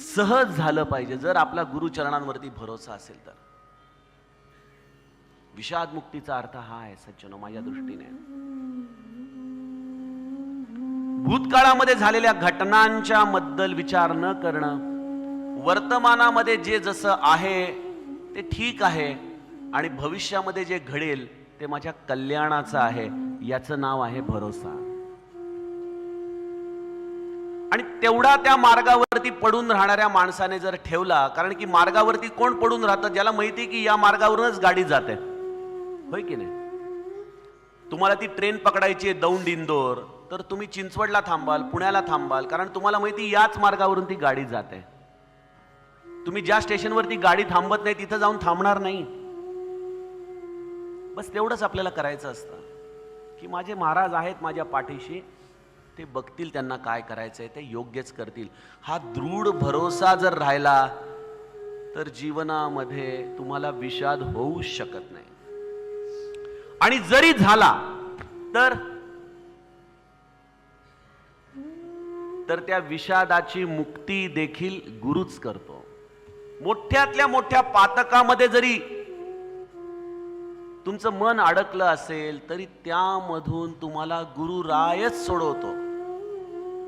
सहज झालं पाहिजे. जर आपला गुरुचरणांवरती भरोसा असेल तर. विषाद मुक्तीचा अर्थ हा आहे सज्जनो माझ्या दृष्टीने. भूतकाळामध्ये झालेल्या घटनांच्या बद्दल विचार न करणं वर्तमानामध्ये जे जसं आहे ते ठीक आहे आणि भविष्यामध्ये जे घडेल ते माझ्या कल्याणाचं आहे याचं नाव आहे भरोसा. आणि तेवढा त्या मार्गावरती पडून राहणाऱ्या माणसाने जर ठेवला कारण की मार्गावरती कोण पडून राहतं ज्याला माहिती की या मार्गावरूनच गाडी जाते. होय की नाही? तुम्हाला ती ट्रेन पकडायची आहे दौंड इंदोर तर तुम्ही चिंचवडला थांबाल पुण्याला थांबाल कारण तुम्हाला माहिती याच मार्गावरून ती गाडी जाते. तुम्ही ज्या स्टेशनवरती गाडी थांबत नाही तिथं जाऊन थांबणार नाही. बस तेवढंच आपल्याला करायचं असतं. की माझे महाराज आहेत माझ्या पाठीशी ते बघतील त्यांना काय करायचंय ते योग्यच करतील. हा दृढ भरोसा जर राहिला तर जीवनामध्ये तुम्हाला विषाद होऊ शकत नाही. आणि जरी झाला तर तर त्या विषादाची मुक्ती देखील गुरुच करतो. मोठ्यातल्या मोठ्या पातकामध्ये जरी तुमचं मन अडकलं असेल तरी त्यामधून तुम्हाला गुरु रायच सोडवतो.